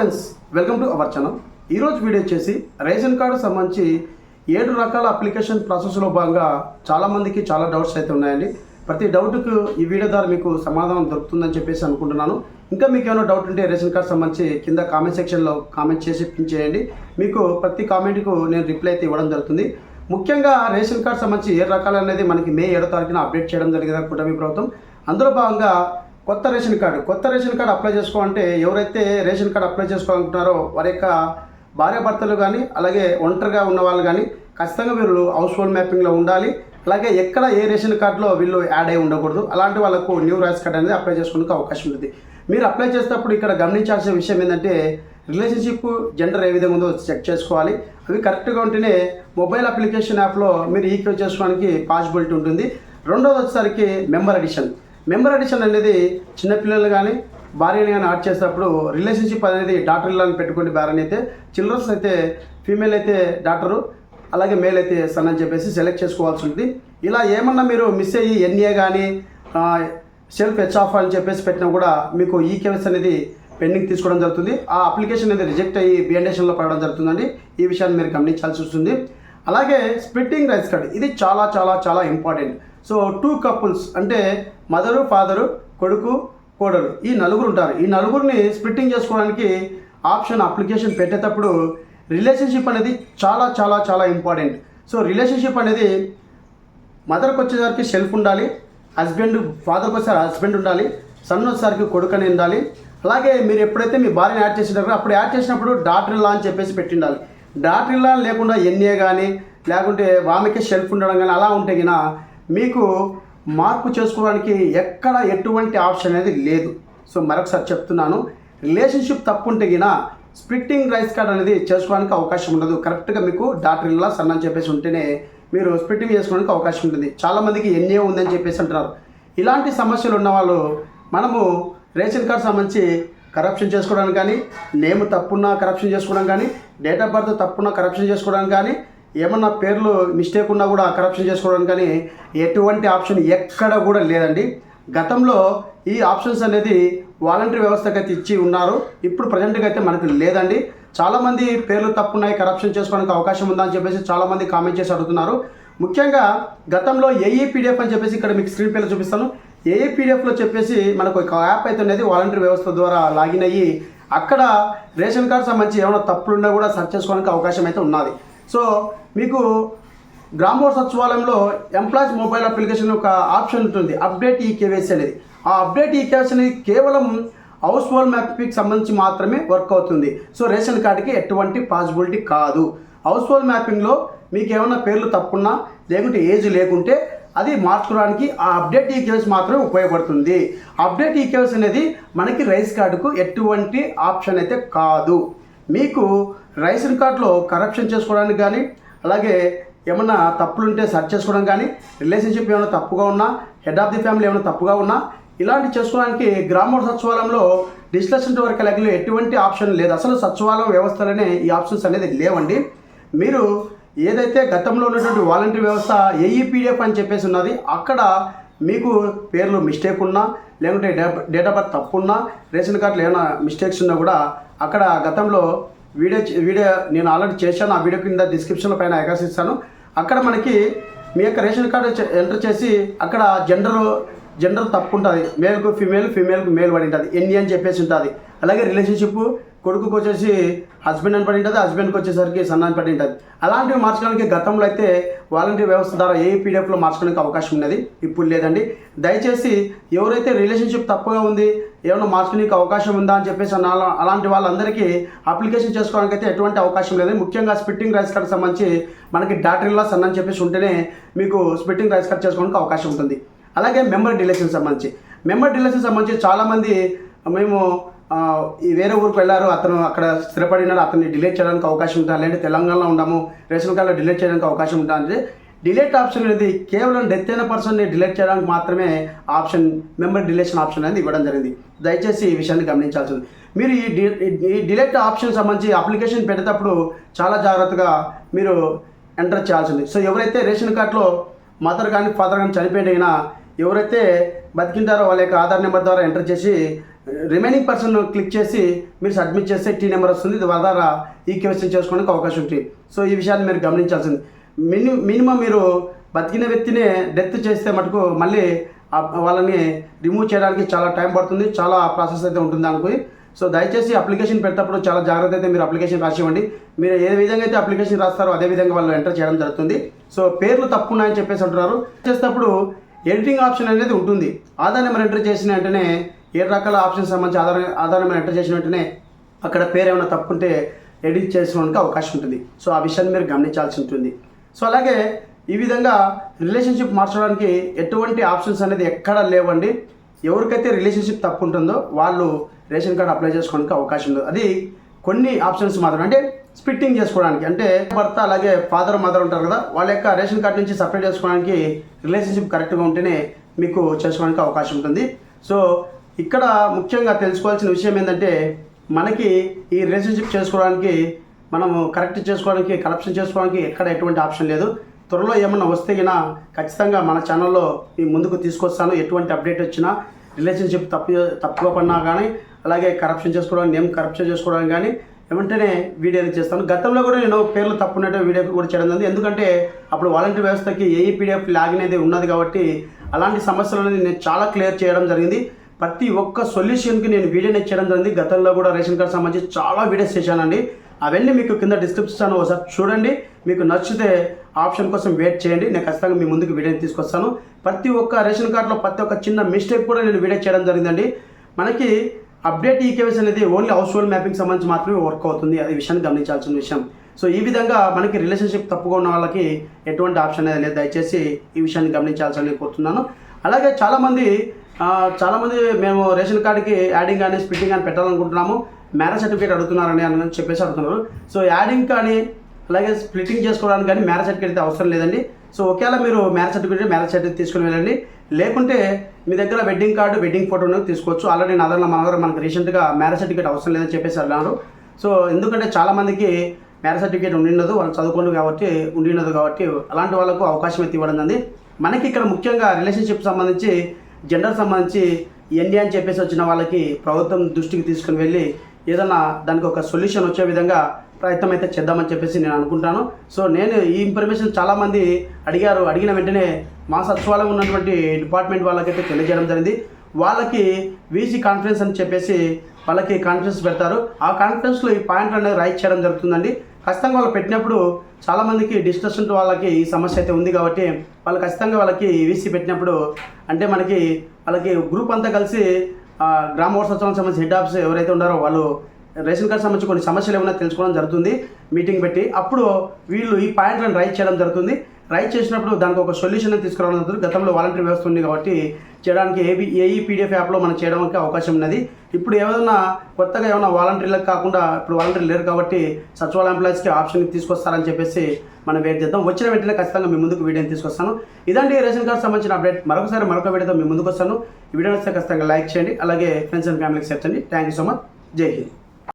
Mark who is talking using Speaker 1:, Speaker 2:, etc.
Speaker 1: Friends welcome to our channel. ఈరోజు video వచ్చేసి ration card సంబంధించి ఏడు రకాల అప్లికేషన్ ప్రాసెస్లో భాగంగా చాలామందికి చాలా డౌట్స్ అయితే ఉన్నాయండి. ప్రతి డౌట్కు ఈ వీడియో ద్వారా మీకు సమాధానం దొరుకుతుందని చెప్పేసి అనుకుంటున్నాను. ఇంకా మీకు ఏమైనా డౌట్ ఉంటే రేషన్ కార్డు సంబంధించి కింద కామెంట్ సెక్షన్లో కామెంట్ చేసి పిన్ చేయండి. మీకు ప్రతి కామెంట్కు నేను రిప్లై అయితే ఇవ్వడం జరుగుతుంది. ముఖ్యంగా రేషన్ కార్డు సంబంధించి ఏ రకాలు అనేది మనకి మే ఏడో తారీఖున అప్డేట్ చేయడం జరిగింది కూటమి ప్రభుత్వం. అందులో భాగంగా కొత్త రేషన్ కార్డు. కొత్త రేషన్ కార్డు అప్లై చేసుకోవాలంటే ఎవరైతే రేషన్ కార్డు అప్లై చేసుకోవాలనుకుంటున్నారో వారి యొక్క భార్యాభర్తలు కానీ అలాగే ఒంటరిగా ఉన్న వాళ్ళు కానీ ఖచ్చితంగా వీళ్ళు హౌస్ హోల్డ్ మ్యాపింగ్లో ఉండాలి. అలాగే ఎక్కడ ఏ రేషన్ కార్డులో వీళ్ళు యాడ్ అయి ఉండకూడదు. అలాంటి వాళ్ళకు న్యూ రేషన్ కార్డ్ అనేది అప్లై చేసుకోవడానికి అవకాశం ఉంటుంది మీరు అప్లై చేసేటప్పుడు ఇక్కడ గమనించాల్సిన విషయం ఏంటంటే రిలేషన్షిప్ జెండర్ ఏ విధంగా ఉందో చెక్ చేసుకోవాలి. అవి కరెక్ట్గా ఉంటేనే మొబైల్ అప్లికేషన్ యాప్లో మీరు ఈక్వల్ చేసుకోవడానికి పాసిబిలిటీ ఉంటుంది. రెండోది వచ్చేసరికి మెంబర్ అడిషన్ మెంబర్ అడిషన్ అనేది చిన్నపిల్లలు కానీ భార్యని కానీ యాడ్ చేసేటప్పుడు రిలేషన్షిప్ అనేది డాక్టర్ ఇల్లని పెట్టుకుని భార్యని అయితే చిల్డ్రన్స్ అయితే ఫీమేల్ అయితే డాక్టరు అలాగే మేల్ అయితే సన్ అని చెప్పేసి సెలెక్ట్ చేసుకోవాల్సి ఉంటుంది. ఇలా ఏమన్నా మీరు మిస్ అయ్యి ఎన్ఏ కానీ సెల్ఫ్ హెచ్ ఆఫ్ అని చెప్పేసి పెట్టినా కూడా మీకు ఈ కేవెస్ అనేది పెండింగ్ తీసుకోవడం జరుగుతుంది. ఆ అప్లికేషన్ అనేది రిజెక్ట్ అయ్యి బిఎండేషన్లో పడడం జరుగుతుందండి. ఈ విషయాన్ని మీరు గమనించాల్సి వస్తుంది. అలాగే స్ప్లిట్టింగ్ రైస్ కార్డ్ ఇది చాలా చాలా చాలా ఇంపార్టెంట్ సో టూ కపుల్స్ అంటే మదరు ఫాదరు కొడుకు కోడలు ఈ నలుగురు ఉంటారు. ఈ నలుగురిని స్ప్లిట్టింగ్ చేసుకోవడానికి ఆప్షన్ అప్లికేషన్ పెట్టేటప్పుడు రిలేషన్షిప్ అనేది చాలా చాలా చాలా ఇంపార్టెంట్ సో రిలేషన్షిప్ అనేది మదర్కి వచ్చేసరికి సెల్ఫ్ ఉండాలి హస్బెండ్ ఫాదర్కి వచ్చేసరికి హస్బెండ్ ఉండాలి సన్ వచ్చేసరికి కొడుకు అని ఉండాలి. అలాగే మీరు ఎప్పుడైతే మీ భార్యని యాడ్ చేసినారో అప్పుడు యాడ్ చేసినప్పుడు డాటర్ ఇల్లా అని చెప్పేసి పెట్టిండాలి. డాటర్ ఇల్లా లేకుండా ఎన్ఏ కానీ లేకుంటే వామికే సెల్ఫ్ ఉండడం కానీ అలా ఉంటే గిన మీకు మార్పు చేసుకోవడానికి ఎక్కడ ఎటువంటి ఆప్షన్ అనేది లేదు. సో మరొకసారి చెప్తున్నాను. రిలేషన్షిప్ తప్పు ఉంటే గిన స్ప్లిట్టింగ్ రైస్ కార్డ్ అనేది చేసుకోవడానికి అవకాశం ఉండదు. కరెక్ట్గా మీకు డాక్టర్ ఇలా సన్ అని చెప్పేసి ఉంటేనే మీరు స్ప్లిట్టింగ్ చేసుకోవడానికి అవకాశం ఉంటుంది. చాలామందికి ఎన్ఏ ఉందని చెప్పేసి అంటున్నారు ఇలాంటి సమస్యలు ఉన్నవాళ్ళు మనము రేషన్ కార్డ్ సంబంధించి కరప్షన్ చేసుకోవడానికి కానీ నేమ్ తప్పున్నా కరప్షన్ చేసుకోవడం కానీ డేట్ ఆఫ్ బర్త్ తప్పున్నా కరప్షన్ చేసుకోవడానికి కానీ ఏమన్నా పేర్లు మిస్టేక్ ఉన్నా కూడా కరప్షన్ చేసుకోవడానికి కానీ ఎటువంటి ఆప్షన్ ఎక్కడ కూడా లేదండి. గతంలో ఈ ఆప్షన్స్ అనేది వాలంటరీ వ్యవస్థకి అయితే ఇచ్చి ఉన్నారు. ఇప్పుడు ప్రజెంట్గా అయితే మనకు లేదండి. చాలామంది పేర్లు తప్పున్నాయి కరప్షన్ చేసుకోవడానికి అవకాశం ఉందా అని చెప్పేసి చాలామంది కామెంట్ చేసి అడుగుతున్నారు. ముఖ్యంగా గతంలో ఏఈపీడిఎఫ్ అని చెప్పేసి ఇక్కడ మీకు స్క్రీన్ పేర్లు చూపిస్తాను. ఏఈపీడిఎఫ్లో చెప్పేసి మనకు ఒక యాప్ అయితే ఉన్నది వాలంటరీ వ్యవస్థ ద్వారా లాగిన్ అయ్యి అక్కడ రేషన్ కార్డ్ సంబంధించి ఏమైనా తప్పులున్నా కూడా సెర్చ్ చేసుకోవడానికి అవకాశం అయితే ఉన్నది. సో మీకు గ్రామ సచివాలయంలో ఎంప్లాయీస్ మొబైల్ అప్లికేషన్ ఒక ఆప్షన్ ఉంటుంది. అప్డేట్ ఈ కేవైసీ అనేది. ఆ అప్డేట్ ఈ కేవైసీ అనేది కేవలం హౌస్ హోల్డ్ మ్యాపింగ్కి సంబంధించి మాత్రమే వర్క్ అవుతుంది. సో రేషన్ కార్డుకి ఎటువంటి పాసిబిలిటీ కాదు. హౌస్ హోల్డ్ మ్యాపింగ్లో మీకు ఏమైనా పేర్లు తప్పున్నా లేకుంటే ఏజ్ లేకుంటే అది మార్చుకోవడానికి ఆ అప్డేట్ ఈ కేవైసీ మాత్రమే ఉపయోగపడుతుంది. అప్డేట్ ఈ కేవైసీ అనేది మనకి రైస్ కార్డుకు ఎటువంటి ఆప్షన్ అయితే కాదు. మీకు రేషన్ కార్డులో కరప్షన్ చేసుకోవడానికి కానీ అలాగే ఏమన్నా తప్పులుంటే సెర్చ్ చేసుకోవడం కానీ రిలేషన్షిప్ ఏమైనా తప్పుగా ఉన్నా హెడ్ ఆఫ్ ది ఫ్యామిలీ ఏమైనా తప్పుగా ఉన్నా ఇలాంటి చేసుకోవడానికి గ్రామ సచివాలయంలో డిస్కషన్ వర్క్ లెక్కలో ఎటువంటి ఆప్షన్ లేదు. అసలు సచివాలయం వ్యవస్థలోనే ఈ ఆప్షన్స్ అనేది లేవండి. మీరు ఏదైతే గతంలో ఉన్నటువంటి వాలంటీర్ వ్యవస్థ ఏఈపీడిఎఫ్ అని చెప్పేసి ఉన్నది అక్కడ మీకు పేర్లు మిస్టేక్ ఉన్నా లేకుంటే డేట్ ఆఫ్ బర్త్ తప్పున్నా రేషన్ కార్డులో ఏమైనా మిస్టేక్స్ ఉన్నా కూడా అక్కడ గతంలో వీడియో వీడియో నేను ఆల్రెడీ చేశాను ఆ వీడియో కింద డిస్క్రిప్షన్లో పైన ఆకర్షిస్తాను అక్కడ మనకి మీ యొక్క రేషన్ కార్డు ఎంటర్ చేసి అక్కడ జనరల్ జెండర్ తప్పు ఉంటుంది మేల్కు ఫీమేల్ ఫీమేల్కు మేల్ పడి ఉంటుంది ఎన్ని అని చెప్పేసి ఉంటుంది. అలాగే రిలేషన్షిప్ కొడుకుకి వచ్చేసి హస్బెండ్ అని పడి ఉంటుంది హస్బెండ్కి వచ్చేసరికి సన్న అని పడి ఉంటుంది అలాంటివి మార్చడానికి గతంలో అయితే వాలంటీర్ వ్యవస్థ ద్వారా ఏ పీడిఎఫ్లో మార్చడానికి అవకాశం ఉన్నది? ఇప్పుడు లేదండి. దయచేసి ఎవరైతే రిలేషన్షిప్ తప్పుగా ఉంది ఏమైనా మార్చడానికి అవకాశం ఉందా అని చెప్పేసి అన్న అలాంటి వాళ్ళందరికీ అప్లికేషన్ చేసుకోవడానికి అయితే ఎటువంటి అవకాశం లేదు. ముఖ్యంగా స్పిట్టింగ్ రైస్ కార్డ్ సంబంధించి మనకి డాక్టర్ ఇల్లా అని చెప్పేసి ఉంటేనే మీకు స్పిట్టింగ్ రైస్ కార్డ్ చేసుకోవడానికి అవకాశం ఉంటుంది. అలాగే మెంబర్ డిలేషన్ సంబంధించి. మెంబర్ డిలేషన్ సంబంధించి చాలామంది మేము ఈ వేరే ఊరికి వెళ్ళారు. అతను అక్కడ స్థిరపడినారు అతన్ని డిలీట్ చేయడానికి అవకాశం ఉంటుంది లేదంటే తెలంగాణలో ఉన్నాము. రేషన్ కార్డులో డిలీట్ చేయడానికి అవకాశం ఉంటుంది అంటే డిలీట్ ఆప్షన్ అనేది కేవలం డెత్ అయిన పర్సన్ని డిలీట్ చేయడానికి మాత్రమే ఆప్షన్ మెంబర్ డిలేషన్ ఆప్షన్ అనేది ఇవ్వడం జరిగింది. దయచేసి ఈ విషయాన్ని గమనించాల్సి ఉంది. మీరు ఈ డి ఈ డిలీట్ ఆప్షన్ సంబంధించి అప్లికేషన్ పెట్టేటప్పుడు చాలా జాగ్రత్తగా మీరు ఎంటర్ చేయాల్సింది సో ఎవరైతే రేషన్ కార్డులో మదర్ కానీ ఫాదర్ కానీ చనిపోయిన ఎవరైతే బతికింటారో వాళ్ళ యొక్క ఆధార్ నెంబర్ ద్వారా ఎంటర్ చేసి రిమైనింగ్ పర్సన్ క్లిక్ చేసి మీరు సబ్మిట్ చేస్తే టీ నెంబర్ వస్తుంది. వాళ్ళ ద్వారా ఈ క్వశ్చన్ చేసుకోవడానికి అవకాశం ఉంటుంది. సో ఈ విషయాన్ని మీరు గమనించాల్సింది. మిని మినిమం మీరు బతికిన వ్యక్తినే డెత్ చేస్తే మటుకు మళ్ళీ వాళ్ళని రిమూవ్ చేయడానికి చాలా టైం పడుతుంది. చాలా ప్రాసెస్ అయితే ఉంటుంది అనుకుని సో దయచేసి అప్లికేషన్ పెట్టేటప్పుడు చాలా జాగ్రత్త అయితే మీరు అప్లికేషన్ రాసివ్వండి. మీరు ఏ విధంగా అయితే అప్లికేషన్ రాస్తారో అదే విధంగా వాళ్ళు ఎంటర్ చేయడం జరుగుతుంది. సో పేర్లు తప్పు ఉన్నాయని చెప్పేసి అంటున్నారు. చేసేటప్పుడు ఎడిటింగ్ ఆప్షన్ అనేది ఉంటుంది. ఆధార్ నెంబర్ ఎంటర్ చేసిన వెంటనే ఏ రకాల ఆప్షన్ సంబంధించి ఆధార్ ఆధార్ నెంబర్ ఎంటర్ చేసిన వెంటనే అక్కడ పేరు ఏమైనా తప్పు ఉంటే ఎడిట్ చేసుకోవడానికి అవకాశం ఉంటుంది. సో ఆ విషయాన్ని మీరు గమనించాల్సి ఉంటుంది. సో అలాగే ఈ విధంగా రిలేషన్షిప్ మార్చడానికి ఎటువంటి ఆప్షన్స్ అనేది ఎక్కడా లేవండి. ఎవరికైతే రిలేషన్షిప్ తప్పు ఉంటుందో వాళ్ళు రేషన్ కార్డు అప్లై చేసుకోవడానికి అవకాశం ఉంది అది కొన్ని ఆప్షన్స్ మాత్రం అంటే స్పిట్టింగ్ చేసుకోవడానికి. అంటే భర్త అలాగే ఫాదర్ మదర్ ఉంటారు కదా వాళ్ళ యొక్క రేషన్ కార్డు నుంచి సపరేట్ చేసుకోవడానికి రిలేషన్షిప్ కరెక్ట్గా ఉంటేనే మీకు చేసుకోవడానికి అవకాశం ఉంటుంది. సో ఇక్కడ ముఖ్యంగా తెలుసుకోవాల్సిన విషయం ఏంటంటే మనకి ఈ రిలేషన్షిప్ చేసుకోవడానికి మనము కరెక్ట్ చేసుకోవడానికి కరప్షన్ చేసుకోవడానికి ఎక్కడ ఎటువంటి ఆప్షన్ లేదు. త్వరలో ఏమన్నా వస్తే గినా ఖచ్చితంగా మన ఛానల్లో మీ ముందుకు తీసుకొస్తాను. ఎటువంటి అప్డేట్ వచ్చినా రిలేషన్షిప్ తప్పు తప్పుగా పడినా కానీ అలాగే కరప్షన్ చేసుకోవడానికి నేమ్ కరప్షన్ చేసుకోవడానికి కానీ వెంటనే వీడియోని చేస్తాను. గతంలో కూడా నేను పేర్లు తప్పున్నట్టు వీడియో కూడా చేయడం జరిగింది. ఎందుకంటే అప్పుడు వాలంటీర్ వ్యవస్థకి ఏఈపీడిఎఫ్ లాగిన్ అనేది ఉన్నది కాబట్టి అలాంటి సమస్యలు అనేది నేను చాలా క్లియర్ చేయడం జరిగింది. ప్రతి ఒక్క సొల్యూషన్కి నేను వీడియోని చేయడం జరిగింది. గతంలో కూడా రేషన్ కార్డ్ సంబంధించి చాలా వీడియోస్ చేశానండి. అవన్నీ మీకు కింద డిస్క్రిప్షన్ ఒకసారి చూడండి. మీకు నచ్చితే ఆప్షన్ కోసం వెయిట్ చేయండి. నేను ఖచ్చితంగా మీ ముందుకు వీడియోని తీసుకొస్తాను. ప్రతి ఒక్క రేషన్ కార్డులో ప్రతి ఒక్క చిన్న మిస్టేక్ కూడా నేను వీడియో చేయడం జరిగిందండి. మనకి అప్డేట్ ఈకేవైస్ అనేది ఓన్లీ హౌస్ హోల్డ్ మ్యాపింగ్ సంబంధించి మాత్రమే వర్క్ అవుతుంది. అది విషయాన్ని గమనించాల్సిన విషయం. సో ఈ విధంగా మనకి రిలేషన్షిప్ తప్పుగా ఉన్న వాళ్ళకి ఎటువంటి ఆప్షన్ అనేది లేదు. దయచేసి ఈ విషయాన్ని గమనించాల్సని కోరుతున్నాను. అలాగే చాలామంది చాలామంది మేము రేషన్ కార్డుకి యాడింగ్ కానీ స్ప్లిట్టింగ్ కానీ పెట్టాలనుకుంటున్నాము. మ్యారేజ్ సర్టిఫికేట్ అడుగుతున్నారని అని చెప్పేసి అడుగుతున్నారు. సో యాడింగ్ కానీ అలాగే స్ప్లిట్టింగ్ చేసుకోవడానికి కానీ మ్యారేజ్ సర్టిఫికేట్ అయితే అవసరం లేదండి. సో ఒకవేళ మీరు మ్యారేజ్ సర్టిఫికేట్ మ్యారేజ్ సర్టిఫికేట్ తీసుకుని వెళ్ళండి. లేకుంటే మీ దగ్గర వెడ్డింగ్ కార్డు వెడ్డింగ్ ఫోటో తీసుకోవచ్చు. ఆల్రెడీ నా దగ్గర మన దగ్గర మనకు రీసెంట్గా మ్యారేజ్ సర్టిఫికేట్ అవసరం లేదని చెప్పేసి అన్నారు. సో ఎందుకంటే చాలామందికి మ్యారేజ్ సర్టిఫికేట్ ఉండినదు వాళ్ళు చదువుకోండు కాబట్టి ఉండినదు కాబట్టి అలాంటి వాళ్ళకు అవకాశం అయితే ఇవ్వడం ఉంది మనకి ఇక్కడ ముఖ్యంగా రిలేషన్షిప్ సంబంధించి జెండర్ సంబంధించి ఎన్డీ అని చెప్పేసి వచ్చిన వాళ్ళకి ప్రభుత్వం దృష్టికి తీసుకుని వెళ్ళి ఏదైనా దానికి ఒక సొల్యూషన్ వచ్చే విధంగా ప్రయత్నం అయితే చేద్దామని చెప్పేసి నేను అనుకుంటాను. సో నేను ఈ ఇన్ఫర్మేషన్ చాలామంది అడిగారు. అడిగిన వెంటనే మా సచివాలయం ఉన్నటువంటి డిపార్ట్మెంట్ వాళ్ళకైతే తెలియజేయడం జరిగింది. వాళ్ళకి వీసీ కాన్ఫరెన్స్ అని చెప్పేసి వాళ్ళకి కాన్ఫరెన్స్ పెడతారు. ఆ కాన్ఫరెన్స్లో ఈ పాయింట్లు అనేది రైట్ చేయడం జరుగుతుందండి. ఖచ్చితంగా వాళ్ళు పెట్టినప్పుడు చాలామందికి డిస్కషన్ వాళ్ళకి ఈ సమస్య అయితే ఉంది కాబట్టి వాళ్ళు ఖచ్చితంగా వాళ్ళకి వీసీ పెట్టినప్పుడు అంటే మనకి వాళ్ళకి గ్రూప్ అంతా కలిసి ఆ, గ్రామ వారసత్వానికి సంబంధించి హెడ్ ఆఫీస్ ఎవరైతే ఉన్నారో వాళ్ళు రేషన్ కార్డు సంబంధించి కొన్ని సమస్యలు ఏమైనా తెలుసుకోవడం జరుగుతుంది. మీటింగ్ పెట్టి అప్పుడు వీళ్ళు ఈ పాయింట్లను రైట్ చేయడం జరుగుతుంది. రైట్ చేసినప్పుడు దానికి ఒక సొల్యూషన్ తీసుకురావడం జరుగుతుంది. గతంలో వాలంటీర్ వ్యవస్థ ఉంది కాబట్టి చేయడానికి ఏబి ఏఈ పీడిఎఫ్ యాప్లో మనం చేయడానికి అవకాశం ఉన్నది. ఇప్పుడు ఏదైనా కొత్తగా ఏమైనా వాలంటీర్లకు కాకుండా ఇప్పుడు వాలంటీర్ లేరు కాబట్టి సచివాలయ ఎంప్లాయీస్కి ఆప్షన్ తీసుకొస్తారని చెప్పేసి మనం వెయిట్ చేద్దాం. వచ్చిన వెంటనే ఖచ్చితంగా మీ ముందుకు వీడియోని తీసుకొస్తాను. ఇదండి రేషన్ కార్డు సంబంధించిన అప్డేట్. మరొకసారి మరొక వీడియోతో మీ ముందుకు వస్తాను. ఈ వీడియో వస్తే ఖచ్చితంగా లైక్ చేయండి. అలాగే ఫ్రెండ్స్ అండ్ ఫ్యామిలీకి షేర్ చేయండి. Thank you so much. Jai Hind.